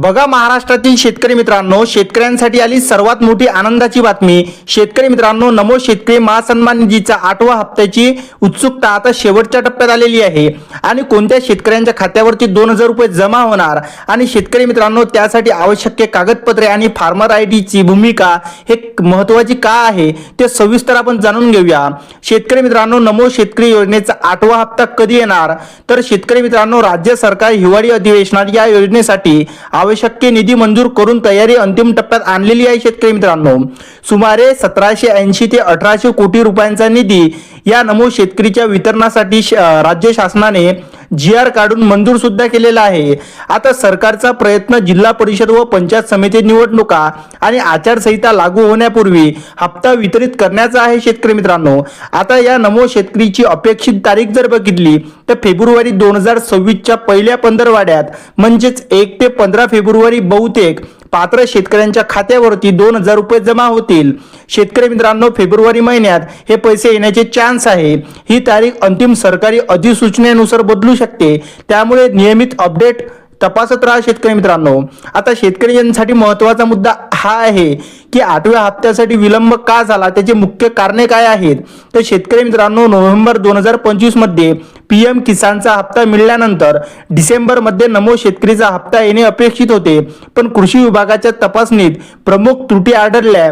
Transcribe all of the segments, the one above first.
बघा महाराष्ट्रातील शेतकरी मित्रांनो शेतकऱ्यांसाठी आली सर्वात मोठी आनंदाची बातमी. शेतकरी मित्रांनो नमो शेतकरी महासन्मान निधीचा आठवा हप्त्याची उत्सुकता आता शेवटच्या टप्प्यात आलेली आहे. आणि कोणत्या शेतकऱ्यांच्या खात्यावरती दोन हजार रुपये जमा होणार? आणि शेतकरी मित्रांनो त्यासाठी आवश्यक कागदपत्रे आणि फार्मर आय डीची भूमिका हे महत्वाची का आहे ते सविस्तर आपण जाणून घेऊया. शेतकरी मित्रांनो नमो शेतकरी योजनेचा आठवा हप्ता कधी येणार? तर शेतकरी मित्रांनो राज्य सरकार हिवाळी अधिवेशनात या योजनेसाठी आवश्यक निधी मंजूर करून तयारी अंतिम टप्प्यात आणलेली आहे शेतकरी मित्रांनो. सुमारे सतराशे ऐंशी ते अठराशे कोटी रुपयांचा निधी या नमो शेतकरीच्या वितरणासाठी श- राज्य शासनाने जी आर काढून मंजूर सुद्धा केलेला आहे. आता सरकारचा प्रयत्न जिल्हा परिषद व पंचायत समिती निवडणुका आणि आचारसंहिता लागू होण्यापूर्वी हप्ता वितरित करण्याचा आहे शेतकरी मित्रांनो. आता या नमो शेतकरीची अपेक्षित तारीख जर बघितली तर फेब्रुवारी दोन हजार सव्वीसच्या पहिल्या पंधरवाड्यात म्हणजेच एक ते पंधरा फेब्रुवारी बहुतेक पात्र शेतकऱ्यांच्या खात्यावरती दोन हजार रुपये जमा होतील. शेतकरी मित्रांनो फेब्रुवारी महिन्यात हे पैसे येण्याचे चान्स आहे. ही तारीख अंतिम सरकारी अधिसूचनेनुसार बदलू शकते. त्यामुळे नियमित अपडेट तपासत राहा शेतकरी मित्रांनो. आता शेतकऱ्यांसाठी महत्त्वाचा मुद्दा हा आहे की आठव्या हप्त्यासाठी विलंब का झाला? त्याचे मुख्य कारणे काय आहेत? तर शेतकरी मित्रांनो नोव्हेंबर दोन हजार पंचवीस पीएम किसानचा हप्ता मिळाल्यानंतर डिसेंबरमध्ये नमो शेतकरीचा हप्ता येणे अपेक्षित होते. पण कृषी विभागाच्या तपासणीत प्रमुख त्रुटी आढळल्या.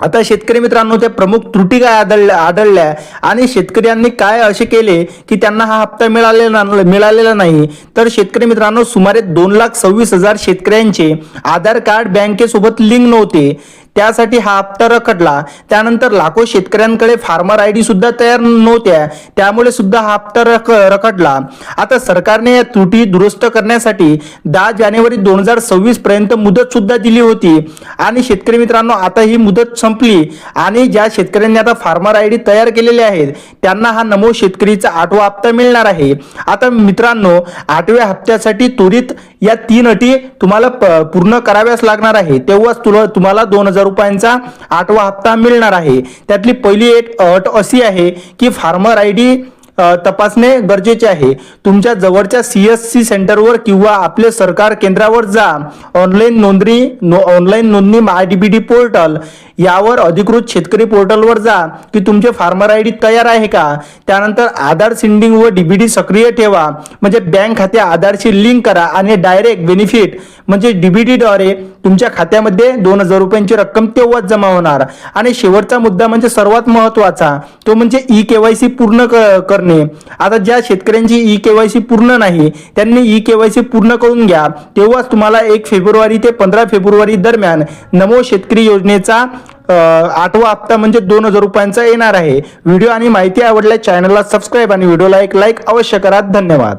आता शेतकरी मित्रांनो त्या प्रमुख त्रुटी काय आढळल्या आढळल्या आणि शेतकऱ्यांनी काय असे केले की त्यांना हा हप्ता मिळालेला मिळालेला नाही? तर शेतकरी मित्रांनो सुमारे दोन लाख सव्वीस हजार शेतकऱ्यांचे आधार कार्ड बँकेसोबत लिंक नव्हते. त्यासाठी हा हप्ता रखडला. त्यानंतर लाखो शेतकऱ्यांकडे फार्मर आय डी सुद्धा तयार नव्हत्या. त्यामुळे सुद्धा हा हप्ता रख रखडला. आता सरकारने या त्रुटी दुरुस्त करण्यासाठी दहा जानेवारी दोन हजार सव्वीस पर्यंत मुदत सुद्धा दिली होती. आणि शेतकरी मित्रांनो आता ही मुदत संपली. आणि ज्या शेतकऱ्यांनी आता फार्मर आय डी तयार केलेले आहेत त्यांना हा नमो शेतकरीचा आठवा हप्ता मिळणार आहे. आता मित्रांनो आठव्या हप्त्यासाठी त्वरित या तीन अटी तुम्हाला प- पूर्ण कराव्याच लागणार आहे. तेव्हाच तुला तुम्हाला दोन हजार रुपयांचा आठवा हप्ता मिळणार आहे. त्यातली पहिली एक अट अशी आहे की फार्मर आय डी तपासणे गरजेचे आहे. तुमच्या जवळच्या सी एस सी सेंटरवर किंवा आपले सरकार केंद्रावर जा. ऑनलाईन नोंदणी ऑनलाईन नोंदणी my D B D portal यावर अधिकृत शेतकरी पोर्टलवर जा की तुमचे फार्मर आय डी तयार आहे का? त्यानंतर आधार सिंडिंग व डीबीडी सक्रिय ठेवा. म्हणजे बँक खाते आधारशी लिंक करा आणि डायरेक्ट बेनिफिट म्हणजे डीबीटीद्वारे तुमच्या खात्यामध्ये दोन हजार रुपयांची रक्कम तेव्हाच जमा होणार. आणि शेवटचा मुद्दा म्हणजे सर्वात महत्त्वाचा तो म्हणजे ई केवायसी पूर्ण करणे. आता ज्या शेतकऱ्यांची ई केवायसी पूर्ण नाही त्यांनी ई केवायसी पूर्ण करून घ्या. तेव्हाच तुम्हाला एक फेब्रुवारी ते पंधरा फेब्रुवारी दरम्यान नमो शेतकरी योजनेचा आठवा हप्ता म्हणजे दोन हजार रुपयांचा येणार आहे. व्हिडिओ आणि माहिती आवडल्या चॅनलला सबस्क्राईब आणि व्हिडिओला एक लाईक अवश्य करा. धन्यवाद.